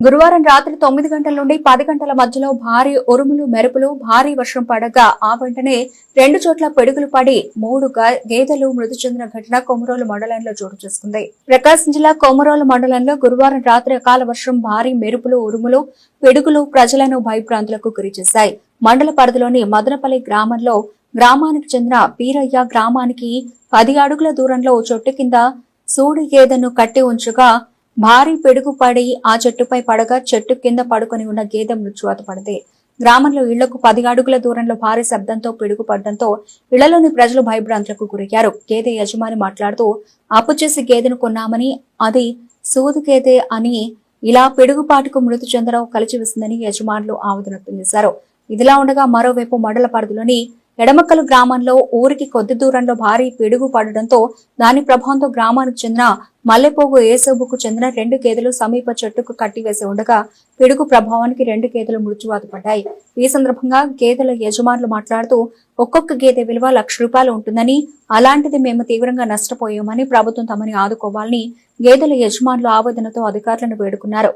గురువారం రాత్రి తొమ్మిది గంటల నుండి పది గంటల మధ్యలో భారీ ఉరుములు మెరుపులు భారీ వర్షం పడగా ఆ వెంటనే రెండు చోట్ల పిడుగులు పడి మూడు గేదెలు మృతి చెందిన ఘటన కొమరోలు మండలంలో చోటు చేసుకుంది. ప్రకాశం జిల్లా కొమరోలు మండలంలో గురువారం రాత్రి అకాల వర్షం భారీ మెరుపులు ఉరుములు పిడుగులు ప్రజలను భయభ్రాంతులకు గురిచేశాయి మండల పరిధిలోని మదనపల్లి గ్రామంలో గ్రామానికి చెందిన పీరయ్య గ్రామానికి పది అడుగుల దూరంలో ఓ చెట్టు కింద సూడి గేదెను కట్టి ఉంచగా భారీ పిడుగు పడి ఆ చెట్టుపై పడగా చెట్టు కింద పడుకొని ఉన్న గేదె మృత్యువాత పడితే గ్రామంలో ఇళ్ళకు పది అడుగుల దూరంలో భారీ శబ్దంతో పిడుగు పడడంతో ఇళ్ళలోని ప్రజలు భయభ్రాంతులకు గురయ్యారు. గేదె యజమాని మాట్లాడుతూ అప్పు చేసి గేదెను కొన్నామని అది సూది గేదె అని ఇలా పిడుగుపాటుకు మృతి చెందడం కలిచివేసిందని యజమానులు ఆవేదన వ్యక్తం చేశారు. ఇదిలా ఉండగా మరోవైపు మండల పరిధిలోని ఎడమక్కలు గ్రామంలో ఊరికి కొద్ది దూరంలో భారీ పిడుగు పడడంతో దాని ప్రభావంతో గ్రామానికి చెందిన మల్లెపోగు ఏసోబుకు చెందిన రెండు గేదెలు సమీప చెట్టుకు కట్టివేసి ఉండగా పిడుగు ప్రభావానికి రెండు గేదెలు మృత్యువాతపడ్డాయి ఈ సందర్భంగా గేదెల యజమానులు మాట్లాడుతూ ఒక్కొక్క గేదె విలువ లక్ష రూపాయలు ఉంటుందని అలాంటిది మేము తీవ్రంగా నష్టపోయామని ప్రభుత్వం తమని ఆదుకోవాలని గేదెల యజమానులు ఆవేదనతో అధికారులను వేడుకున్నారు.